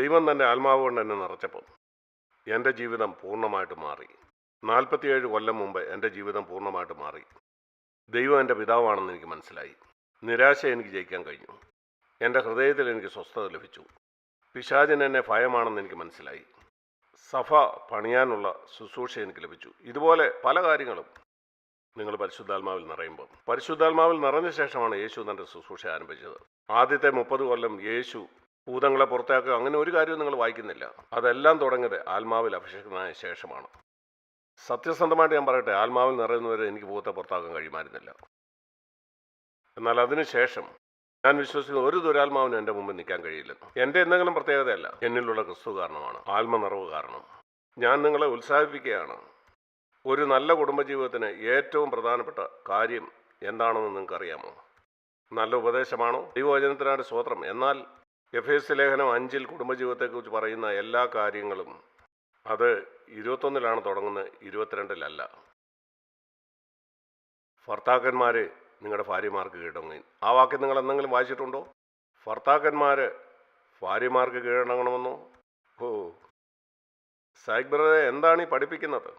ദൈവം തന്റെ ആത്മാവ് കൊണ്ട് എന്നെ നിറച്ചപ്പോൾ എന്റെ ജീവിതം പൂർണമായിട്ട് മാറി. നാൽപ്പത്തിയേഴ് കൊല്ലം മുമ്പ് എന്റെ ജീവിതം പൂർണമായിട്ട് മാറി. ദൈവം എന്റെ പിതാവാണെന്ന് എനിക്ക് മനസ്സിലായി. നിരാശ എനിക്ക് ജയിക്കാൻ കഴിഞ്ഞു. എന്റെ ഹൃദയത്തിൽ എനിക്ക് സ്വസ്ഥത ലഭിച്ചു. പിശാചൻ എന്നെ ഭയമാണെന്ന് എനിക്ക് മനസ്സിലായി. സഭ പണിയാനുള്ള ശുശ്രൂഷ എനിക്ക് ലഭിച്ചു. ഇതുപോലെ പല കാര്യങ്ങളും നിങ്ങൾ പരിശുദ്ധാത്മാവിൽ നിറയുമ്പോൾ. പരിശുദ്ധാത്മാവിൽ നിറഞ്ഞ ശേഷമാണ് യേശു തന്റെ ശുശ്രൂഷ ആരംഭിച്ചത്. ആദ്യത്തെ മുപ്പത് കൊല്ലം യേശു ഭൂതങ്ങളെ പുറത്താക്കുക അങ്ങനെ ഒരു കാര്യവും നിങ്ങൾ വായിക്കുന്നില്ല. അതെല്ലാം തുടങ്ങിയത് ആത്മാവിൽ അഭിഷേകമായ ശേഷമാണ്. സത്യസന്ധമായിട്ട് ഞാൻ പറയട്ടെ ആത്മാവിൽ നിറയുന്നവരെ എനിക്ക് ഭൂതത്തെ പുറത്താക്കാൻ കഴിയുമായിരുന്നില്ല. എന്നാൽ അതിനുശേഷം ഞാൻ വിശ്വസിക്കുന്ന ഒരു ദുരാത്മാവിനും എന്റെ മുമ്പിൽ നിൽക്കാൻ കഴിയില്ല. എന്റെ എന്തെങ്കിലും പ്രത്യേകതയല്ല എന്നിലുള്ള ക്രിസ്തു കാരണമാണ് ആത്മനിറവ് കാരണം. ഞാൻ നിങ്ങളെ ഉത്സാഹിപ്പിക്കുകയാണ്. ഒരു നല്ല കുടുംബജീവിതത്തിന് ഏറ്റവും പ്രധാനപ്പെട്ട കാര്യം എന്താണെന്ന് നിങ്ങൾക്കറിയാമോ? നല്ല ഉപദേശമാണോ? ദൈവവചനത്തിനാണ് സ്വത്രം എന്നാൽ എഫ് എസ് ലേഖനം അഞ്ചിൽ കുടുംബജീവിതത്തെക്കുറിച്ച് പറയുന്ന എല്ലാ കാര്യങ്ങളും അത് ഇരുപത്തൊന്നിലാണ് തുടങ്ങുന്നത് ഇരുപത്തിരണ്ടിലല്ല. ഭർത്താക്കന്മാർ നിങ്ങളുടെ ഭാര്യമാർക്ക് കീഴടങ്ങി ആ വാക്യം നിങ്ങൾ എന്തെങ്കിലും വായിച്ചിട്ടുണ്ടോ? ഭർത്താക്കന്മാർ ഭാര്യമാർക്ക് കീഴടങ്ങണമെന്നോ? ഓ ബ്രദറെ എന്താണ് ഈ പഠിപ്പിക്കുന്നത്?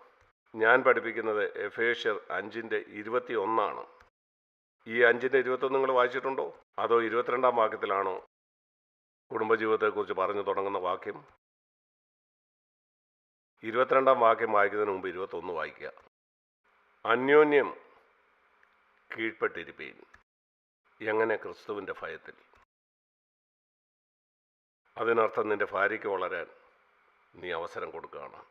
ഞാൻ പഠിപ്പിക്കുന്നത് എഫേഷ്യർ അഞ്ചിന്റെ ഇരുപത്തി ഒന്നാണ് ഈ അഞ്ചിന്റെ ഇരുപത്തൊന്ന് നിങ്ങൾ വായിച്ചിട്ടുണ്ടോ? അതോ ഇരുപത്തിരണ്ടാം വാക്യത്തിലാണോ കുടുംബജീവിതത്തെക്കുറിച്ച് പറഞ്ഞു തുടങ്ങുന്ന വാക്യം ഇരുപത്തിരണ്ടാം വാക്യം വായിക്കുന്നതിന് മുമ്പ് ഇരുപത്തൊന്ന് വായിക്കുക. അന്യോന്യം കീഴ്പ്പെട്ടിരിപ്പീൻ. എങ്ങനെ ക്രിസ്തുവിന്റെ ഭയത്തിൽ? അതിനർത്ഥം നിന്റെ ഭാര്യയ്ക്ക് വളരാൻ നീ അവസരം കൊടുക്കുകയാണ്.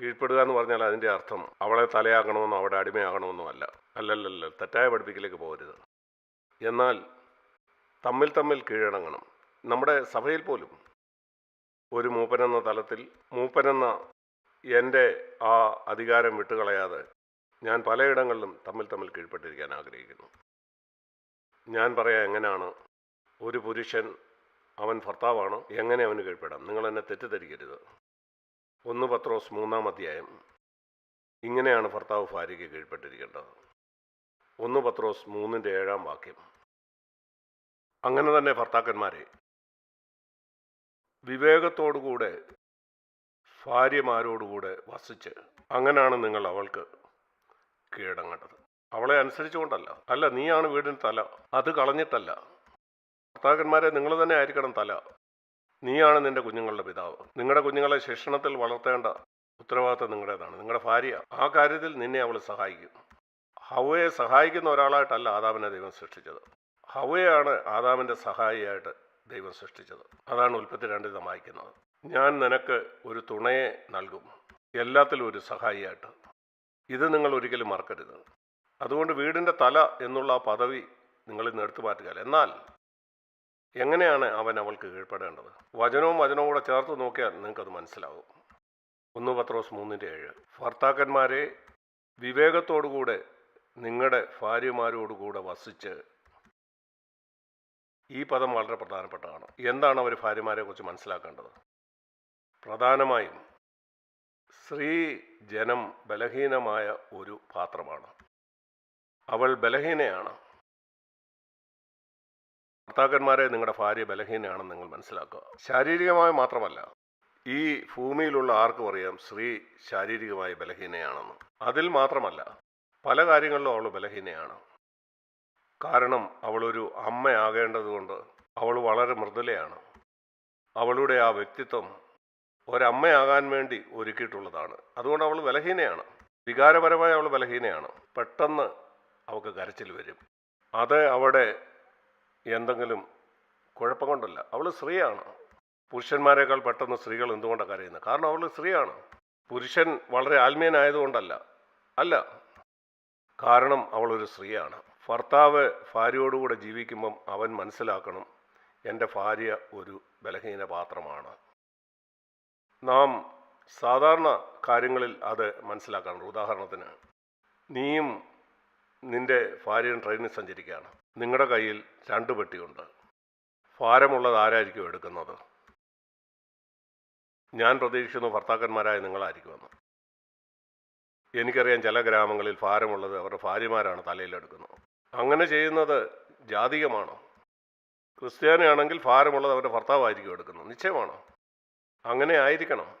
കീഴ്പ്പെടുക എന്ന് പറഞ്ഞാൽ അതിന്റെ അർത്ഥം അവളെ തലയാകണമെന്നോ അവിടെ അടിമയാകണമെന്നോ അല്ല. അല്ലല്ലല്ല തെറ്റായ പഠിപ്പിക്കലേക്ക് പോകരുത്. എന്നാൽ തമ്മിൽ തമ്മിൽ കീഴടങ്ങണം. നമ്മുടെ സഭയിൽ പോലും ഒരു മൂപ്പനെന്ന തലത്തിൽ മൂപ്പനെന്ന എന്റെ ആ അധികാരം വിട്ടുകളയാതെ ഞാൻ പലയിടങ്ങളിലും തമ്മിൽ തമ്മിൽ കീഴ്പ്പെട്ടിരിക്കാൻ ആഗ്രഹിക്കുന്നു. ഞാൻ പറയാം എങ്ങനെയാണ് ഒരു പുരുഷൻ അവൻ ഭർത്താവാണ് എങ്ങനെ അവന് കീഴ്പ്പെടാം? നിങ്ങൾ എന്നെ തെറ്റിദ്ധരിക്കരുത്. ഒന്ന് പത്രോസ് മൂന്നാം അധ്യായം. ഇങ്ങനെയാണ് ഭർത്താവ് ഭാര്യയ്ക്ക് കീഴ്പ്പെട്ടിരിക്കേണ്ടത്. ഒന്ന് പത്രോസ് മൂന്നിന്റെ ഏഴാം വാക്യം. അങ്ങനെ തന്നെ ഭർത്താക്കന്മാരെ വിവേകത്തോടുകൂടെ ഭാര്യമാരോടുകൂടെ വസിച്ച് അങ്ങനെയാണ് നിങ്ങൾ അവൾക്ക് കീഴടങ്ങേണ്ടത് അവളെ അനുസരിച്ചുകൊണ്ടല്ല അല്ല നീയാണ് വീടിന് തല. അത് കളഞ്ഞിട്ടല്ല. ഭർത്താക്കന്മാരെ നിങ്ങൾ തന്നെ ആയിരിക്കണം തല. നീയാണ് നിന്റെ കുഞ്ഞുങ്ങളുടെ പിതാവ്. നിങ്ങളുടെ കുഞ്ഞുങ്ങളെ ശിക്ഷണത്തിൽ വളർത്തേണ്ട ഉത്തരവാദിത്തം നിങ്ങളുടേതാണ്. നിങ്ങളുടെ ഭാര്യ ആ കാര്യത്തിൽ നിന്നെ അവൾ സഹായിക്കും. ഹവയെ സഹായിക്കുന്ന ഒരാളായിട്ടല്ല ആദാമിനെ ദൈവം സൃഷ്ടിച്ചത്. ഹവയാണ് ആദാമിന്റെ സഹായിയായിട്ട് ദൈവം സൃഷ്ടിച്ചത്. അതാണ് ഉൽപ്പത്തി രണ്ടിൽ നാം വായിക്കുന്നത് ഞാൻ നിനക്ക് ഒരു തുണയെ നൽകും. എല്ലാത്തിലും ഒരു സഹായിയായിട്ട്. ഇത് നിങ്ങൾ ഒരിക്കലും മറക്കരുത്. അതുകൊണ്ട് വീടിന്റെ തല എന്നുള്ള ആ പദവി നിങ്ങൾ ഇന്ന് എടുത്തു മാറ്റുക എന്നാൽ എങ്ങനെയാണ് അവൻ അവൾക്ക് കീഴ്പ്പെടേണ്ടത്? വചനവും വചനവും കൂടെ ചേർത്ത് നോക്കിയാൽ നിങ്ങൾക്കത് മനസ്സിലാവും. ഒന്ന് പത്രോസ് മൂന്നിന്റെ ഏഴ്. ഭർത്താക്കന്മാരെ വിവേകത്തോടുകൂടെ നിങ്ങളുടെ ഭാര്യമാരോടുകൂടെ വസിച്ച് ഈ പദം വളരെ പ്രധാനപ്പെട്ടതാണ്. എന്താണ് അവർ ഭാര്യമാരെ കുറിച്ച് മനസ്സിലാക്കേണ്ടത്? പ്രധാനമായും സ്ത്രീ ജനം ബലഹീനമായ ഒരു പാത്രമാണ്. അവൾ ബലഹീനയാണ്. ഭർത്താക്കന്മാരെ നിങ്ങളുടെ ഭാര്യ ബലഹീനയാണെന്ന് നിങ്ങൾ മനസ്സിലാക്കുക. ശാരീരികമായി മാത്രമല്ല ഈ ഭൂമിയിലുള്ള ആർക്കും അറിയാം സ്ത്രീ ശാരീരികമായി ബലഹീനയാണെന്ന്. അതിൽ മാത്രമല്ല പല കാര്യങ്ങളിലും അവൾ ബലഹീനയാണ്. കാരണം അവളൊരു അമ്മയാകേണ്ടതുകൊണ്ട് അവൾ വളരെ മൃദുലയാണ്. അവളുടെ ആ വ്യക്തിത്വം ഒരമ്മയാകാൻ വേണ്ടി ഒരുക്കിയിട്ടുള്ളതാണ്. അതുകൊണ്ട് അവൾ ബലഹീനയാണ്. വികാരപരമായി അവൾ ബലഹീനയാണ്. പെട്ടെന്ന് അവൾക്ക് കരച്ചിൽ വരും. അത് അവിടെ എന്തെങ്കിലും കുഴപ്പം കൊണ്ടല്ല. അവൾ സ്ത്രീയാണ്. പുരുഷന്മാരെക്കാൾ പെട്ടെന്ന് സ്ത്രീകൾ എന്തുകൊണ്ടാണ് കരയുന്നത്? കാരണം അവൾ സ്ത്രീയാണ്. പുരുഷൻ വളരെ ആത്മീയനായതുകൊണ്ടല്ല. അല്ല. കാരണം അവളൊരു സ്ത്രീയാണ്. ഭർത്താവ് ഭാര്യയോടുകൂടെ ജീവിക്കുമ്പം അവൻ മനസ്സിലാക്കണം എന്റെ ഭാര്യ ഒരു ബലഹീന പാത്രമാണ്. നാം സാധാരണ കാര്യങ്ങളിൽ അത് മനസ്സിലാക്കാറുണ്ട്. ഉദാഹരണത്തിന് നീയും നിന്റെ ഭാര്യയും ട്രെയിനിൽ സഞ്ചരിക്കുകയാണ്. നിങ്ങളുടെ കയ്യിൽ രണ്ട് പെട്ടിയുണ്ട്. ഭാരമുള്ളത് ആരായിരിക്കും എടുക്കുന്നത്? ഞാൻ പ്രതീക്ഷിക്കുന്നു ഭർത്താക്കന്മാരായ നിങ്ങളായിരിക്കുമെന്ന് എനിക്കറിയാം ചില ഗ്രാമങ്ങളിൽ ഭാരമുള്ളത് അവരുടെ ഭാര്യമാരാണ് തലയിലെടുക്കുന്നത് അങ്ങനെ ചെയ്യുന്നത് ജാതികമാണോ ക്രിസ്ത്യാനിയാണെങ്കിൽ ഭാരമുള്ളത് അവന്റെ ഭർത്താവായിരിക്കും എടുക്കുന്നത്. നിശ്ചയമാണോ? അങ്ങനെ ആയിരിക്കണം.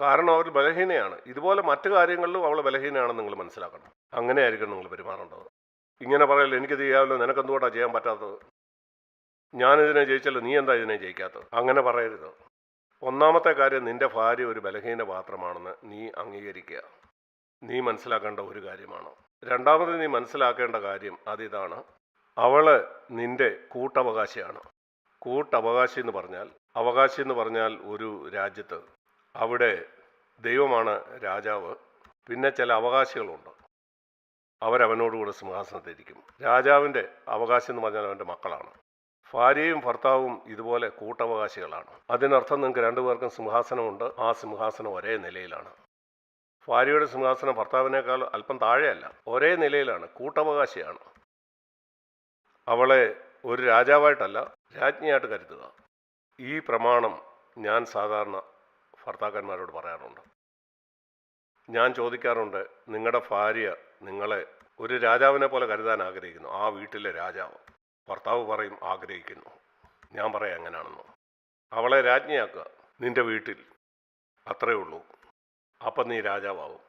കാരണം അവർ ബലഹീനയാണ്. ഇതുപോലെ മറ്റു കാര്യങ്ങളിലും അവൾ ബലഹീനയാണെന്ന് നിങ്ങൾ മനസ്സിലാക്കണം. അങ്ങനെ ആയിരിക്കണം നിങ്ങൾ പെരുമാറേണ്ടത്. ഇങ്ങനെ പറയല്ലോ എനിക്ക് ചെയ്യാമല്ലോ നിനക്ക് എന്തുകൊണ്ടാണ് ചെയ്യാൻ പറ്റാത്തത്? ഞാനിതിനെ ജയിച്ചല്ലോ നീ എന്താ ഇതിനെ ജയിക്കാത്തത്? അങ്ങനെ പറയരുത്. ഒന്നാമത്തെ കാര്യം നിന്റെ ഭാര്യ ഒരു ബലഹീന പാത്രമാണെന്ന് നീ അംഗീകരിക്കുക. നീ മനസ്സിലാക്കേണ്ട ഒരു കാര്യമാണ്? രണ്ടാമത് നീ മനസ്സിലാക്കേണ്ട കാര്യം അതിതാണ്. അവൾ നിന്റെ കൂട്ടവകാശിയാണ്. കൂട്ടവകാശി എന്ന് പറഞ്ഞാൽ അവകാശി എന്ന് പറഞ്ഞാൽ ഒരു രാജ്യത്ത്. അവിടെ ദൈവമാണ് രാജാവ്. പിന്നെ ചില അവകാശികളുണ്ട്. അവരവനോടുകൂടെ സിംഹാസനത്തിരിക്കും. രാജാവിന്റെ അവകാശം എന്ന് പറഞ്ഞാൽ അവന്റെ മക്കളാണ്. ഭാര്യയും ഭർത്താവും ഇതുപോലെ കൂട്ടവകാശികളാണ്. അതിനർത്ഥം നിങ്ങൾക്ക് രണ്ടുപേർക്കും സിംഹാസനമുണ്ട്. ആ സിംഹാസനം ഒരേ നിലയിലാണ്. ഭാര്യയുടെ സിംഹാസനം ഭർത്താവിനേക്കാൾ അല്പം താഴെയല്ല ഒരേ നിലയിലാണ് കൂട്ടവകാശിയാണ്. അവളെ ഒരു രാജാവായിട്ടല്ല രാജ്ഞിയായിട്ട് കരുതുക. ഈ പ്രമാണം ഞാൻ സാധാരണ ഭർത്താക്കന്മാരോട് പറയാറുണ്ട്. ഞാൻ ചോദിക്കാറുണ്ട് നിങ്ങളുടെ ഭാര്യ നിങ്ങളെ ഒരു രാജാവിനെ പോലെ കരുതാൻ ആഗ്രഹിക്കുന്നു. ആ വീട്ടിലെ രാജാവ് ഭർത്താവ് പറയും ആഗ്രഹിക്കുന്നു. ഞാൻ പറയാം എങ്ങനെയാണെന്ന് അവളെ രാജ്ഞിയാക്കുക നിന്റെ വീട്ടിൽ അത്രയേ ഉള്ളൂ. അപ്പം നീ രാജാവാവും.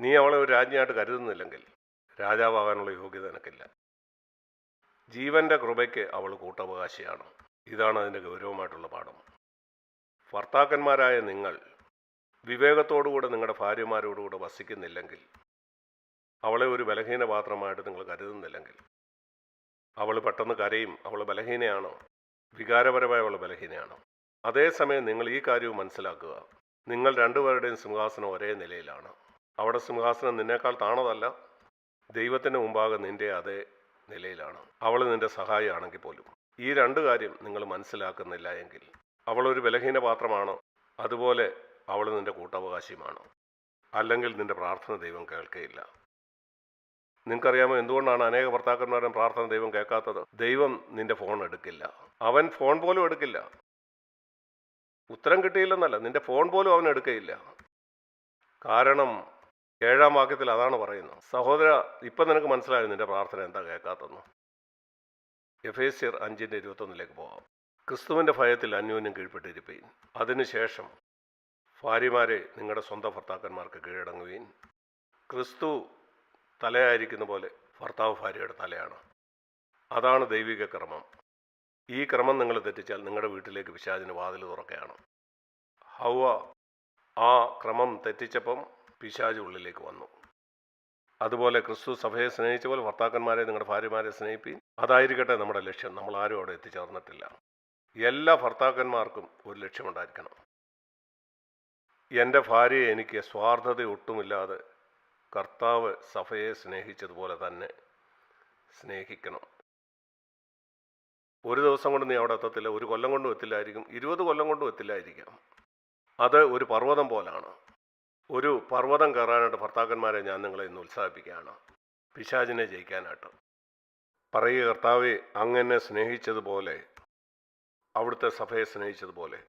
നീ അവളെ ഒരു രാജ്ഞിയായിട്ട് കരുതുന്നില്ലെങ്കിൽ രാജാവാകാനുള്ള യോഗ്യത നിനക്കില്ല. ജീവന്റെ കൃപയ്ക്ക് അവൾ കൂട്ടവകാശിയാണ്. ഇതാണ് അതിന്റെ ഗൗരവമായിട്ടുള്ള പാഠം. ഭർത്താക്കന്മാരായ നിങ്ങൾ വിവേകത്തോടുകൂടെ നിങ്ങളുടെ ഭാര്യമാരോടുകൂടെ വസിക്കുന്നില്ലെങ്കിൽ അവളെ ഒരു ബലഹീന പാത്രമായിട്ട് നിങ്ങൾ കരുതുന്നില്ലെങ്കിൽ അവൾ പെട്ടെന്ന് കരയും അവൾ ബലഹീനയാണോ? വികാരപരമായ അവൾ ബലഹീനയാണോ? അതേസമയം നിങ്ങൾ ഈ കാര്യവും മനസ്സിലാക്കുക. നിങ്ങൾ രണ്ടുപേരുടെയും സിംഹാസനം ഒരേ നിലയിലാണ്. അവിടെ സിംഹാസനം നിന്നേക്കാൾ താണതല്ല ദൈവത്തിന് മുമ്പാകെ നിന്റെ അതേ നിലയിലാണ്. അവൾ നിന്റെ സഹായിയാണെങ്കിൽ പോലും. ഈ രണ്ട് കാര്യം നിങ്ങൾ മനസ്സിലാക്കുന്നില്ല എങ്കിൽ അവൾ ഒരു ബലഹീന പാത്രമാണ്. അതുപോലെ അവൾ നിന്റെ കൂട്ടവകാശിയുമാണ്. അല്ലെങ്കിൽ നിന്റെ പ്രാർത്ഥന ദൈവം കേൾക്കുകയില്ല നിങ്ങൾക്കറിയാമോ എന്തുകൊണ്ടാണ് അനേക ഭർത്താക്കന്മാരും പ്രാർത്ഥന ദൈവം കേൾക്കാത്തത്? ദൈവം നിന്റെ ഫോൺ എടുക്കില്ല. അവൻ ഫോൺ പോലും എടുക്കില്ല. ഉത്തരം കിട്ടിയില്ലെന്നല്ല നിന്റെ ഫോൺ പോലും അവൻ എടുക്കയില്ല. കാരണം ഏഴാം വാക്യത്തിൽ അതാണ് പറയുന്നത്. സഹോദര ഇപ്പം നിനക്ക് മനസ്സിലായോ നിന്റെ പ്രാർത്ഥന എന്താ കേൾക്കാത്തെന്ന് എഫേസ്യർ അഞ്ചിന്റെ ഇരുപത്തൊന്നിലേക്ക് പോകാം ക്രിസ്തുവിന്റെ ഭയത്തിൽ അന്യോന്യം കീഴ്പ്പെട്ടിരിപ്പീൻ. അതിനുശേഷം ഭാര്യമാരെ നിങ്ങളുടെ സ്വന്തം ഭർത്താക്കന്മാർക്ക് കീഴടങ്ങുകയും ക്രിസ്തു തലയായിരിക്കുന്ന പോലെ ഭർത്താവ് ഭാര്യയുടെ തലയാണ്. അതാണ് ദൈവിക ക്രമം ഈ ക്രമം നിങ്ങൾ തെറ്റിച്ചാൽ നിങ്ങളുടെ വീട്ടിലേക്ക് പിശാചിന് വാതിൽ തുറക്കുകയാണ്. ഹവ ആ ക്രമം തെറ്റിച്ചപ്പം പിശാജ് ഉള്ളിലേക്ക് വന്നു. അതുപോലെ ക്രിസ്തു സഭയെ സ്നേഹിച്ച പോലെ ഭർത്താക്കന്മാരെ നിങ്ങളുടെ ഭാര്യമാരെ സ്നേഹിപ്പി. അതായിരിക്കട്ടെ നമ്മുടെ ലക്ഷ്യം. നമ്മൾ ആരും അവിടെ എത്തിച്ചേർന്നിട്ടില്ല. എല്ലാ ഭർത്താക്കന്മാർക്കും ഒരു ലക്ഷ്യമുണ്ടായിരിക്കണം. എന്റെ ഭാര്യയെ എനിക്ക് സ്വാർത്ഥത ഒട്ടുമില്ലാതെ കർത്താവ് സഭയെ സ്നേഹിച്ചതുപോലെ തന്നെ സ്നേഹിക്കണം. ഒരു ദിവസം കൊണ്ട് നീ അവിടെ എത്തത്തില്ല ഒരു കൊല്ലം കൊണ്ടും എത്തില്ലായിരിക്കും ഇരുപത് കൊല്ലം കൊണ്ടും എത്തില്ലായിരിക്കാം. അത് ഒരു പർവതം പോലാണ്. ഒരു പർവതം കയറാനായിട്ട് ഭർത്താക്കന്മാരെ ഞാൻ നിങ്ങളെ ഇന്ന് ഉത്സാഹിപ്പിക്കുകയാണ്. പിശാചിനെ ജയിക്കാനായിട്ട്. പറയുക കർത്താവെ അങ്ങനെ സ്നേഹിച്ചതുപോലെ അവിടുത്തെ സഭയെ സ്നേഹിച്ചതുപോലെ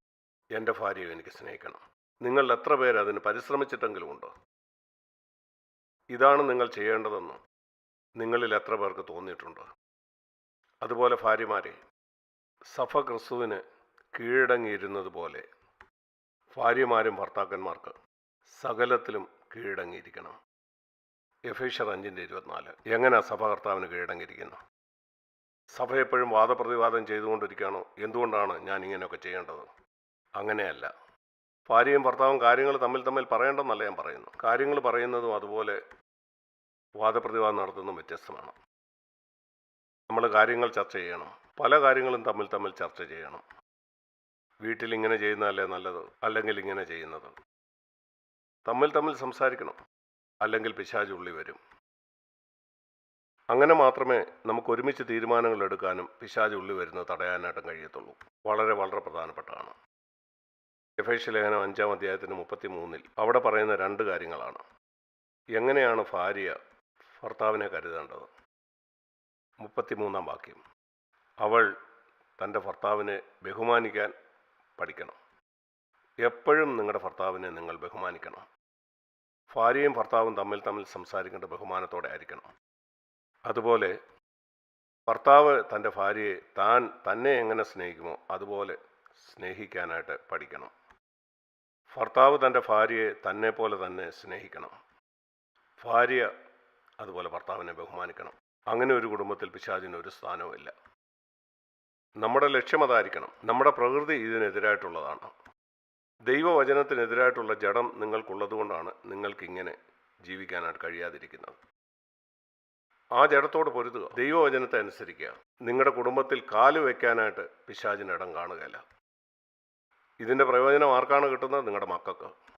എന്റെ ഭാര്യയെ എനിക്ക് സ്നേഹിക്കണം. നിങ്ങൾ എത്ര പേര് അതിന് പരിശ്രമിച്ചിട്ടെങ്കിലും ഉണ്ടോ? ഇതാണ് നിങ്ങൾ ചെയ്യേണ്ടതെന്ന് നിങ്ങളിൽ എത്ര പേർക്ക് തോന്നിയിട്ടുണ്ട്? അതുപോലെ ഭാര്യമാരെ സഫ ക്രിസ്തുവിന് കീഴടങ്ങിയിരുന്നത് പോലെ ഭാര്യമാരും ഭർത്താക്കന്മാർക്ക് സകലത്തിലും കീഴടങ്ങിയിരിക്കണം. എഫേഷ്യർ അഞ്ചിന്റെ ഇരുപത്തിനാല്. എങ്ങനെ സഭ കർത്താവിന് കീഴടങ്ങിയിരിക്കുന്നു? സഭ എപ്പോഴും വാദപ്രതിവാദം ചെയ്തുകൊണ്ടിരിക്കുകയാണോ? എന്തുകൊണ്ടാണ് ഞാൻ ഇങ്ങനെയൊക്കെ ചെയ്യേണ്ടത്? അങ്ങനെയല്ല. ഭാര്യയും ഭർത്താവും കാര്യങ്ങൾ തമ്മിൽ തമ്മിൽ പറയേണ്ടെന്നല്ല ഞാൻ പറയുന്നു കാര്യങ്ങൾ പറയുന്നതും അതുപോലെ വാദപ്രതിവാദം നടത്തുന്നതും വ്യത്യസ്തമാണ്. നമ്മൾ കാര്യങ്ങൾ ചർച്ച ചെയ്യണം. പല കാര്യങ്ങളും തമ്മിൽ തമ്മിൽ ചർച്ച ചെയ്യണം. വീട്ടിൽ ഇങ്ങനെ ചെയ്യുന്നതല്ലേ നല്ലത്? അല്ലെങ്കിൽ ഇങ്ങനെ ചെയ്യുന്നത്? തമ്മിൽ തമ്മിൽ സംസാരിക്കണം. അല്ലെങ്കിൽ പിശാച് ഉള്ളി വരും. അങ്ങനെ മാത്രമേ നമുക്ക് ഒരുമിച്ച് തീരുമാനങ്ങൾ എടുക്കാനും പിശാച് ഉള്ളി വരുന്നത് തടയാനായിട്ടും കഴിയത്തുള്ളൂ. വളരെ വളരെ പ്രധാനപ്പെട്ടതാണ്. എഫേഷ്യ ലേഖനം അഞ്ചാം അധ്യായത്തിന് മുപ്പത്തി മൂന്നിൽ അവിടെ പറയുന്ന രണ്ട് കാര്യങ്ങളാണ്. എങ്ങനെയാണ് ഭാര്യ ഭർത്താവിനെ കരുതേണ്ടത്? മുപ്പത്തിമൂന്നാം വാക്യം. അവൾ തന്റെ ഭർത്താവിനെ ബഹുമാനിക്കാൻ പഠിക്കണം. എപ്പോഴും നിങ്ങളുടെ ഭർത്താവിനെ നിങ്ങൾ ബഹുമാനിക്കണം. ഭാര്യയും ഭർത്താവും തമ്മിൽ തമ്മിൽ സംസാരിക്കേണ്ട ബഹുമാനത്തോടെ ആയിരിക്കണം. അതുപോലെ ഭർത്താവ് തന്റെ ഭാര്യയെ താൻ തന്നെ എങ്ങനെ സ്നേഹിക്കുമോ അതുപോലെ സ്നേഹിക്കാനായിട്ട് പഠിക്കണം. ഭർത്താവ് തന്റെ ഭാര്യയെ തന്നെ പോലെ തന്നെ സ്നേഹിക്കണം. ഭാര്യ അതുപോലെ ഭർത്താവിനെ ബഹുമാനിക്കണം. അങ്ങനെ ഒരു കുടുംബത്തിൽ പിശാചിന് ഒരു സ്ഥാനവുമില്ല നമ്മുടെ ലക്ഷ്യം അതായിരിക്കണം. നമ്മുടെ പ്രകൃതി ഇതിനെതിരായിട്ടുള്ളതാണ്. ദൈവവചനത്തിനെതിരായിട്ടുള്ള ജഡം നിങ്ങൾക്കുള്ളതുകൊണ്ടാണ് നിങ്ങൾക്കിങ്ങനെ ജീവിക്കാനായിട്ട് കഴിയാതിരിക്കുന്നത്. ആ ജഡത്തോട് പൊരുതുക. ദൈവവചനത്തെ അനുസരിക്കുക. നിങ്ങളുടെ കുടുംബത്തിൽ കാൽ വയ്ക്കാനായിട്ട് പിശാചിന് ഇടം കാണുകയില്ല. ഇതിന്റെ പ്രയോജനം ആർക്കാണ് കിട്ടുന്നത്? നിങ്ങളുടെ മക്കൾക്ക്.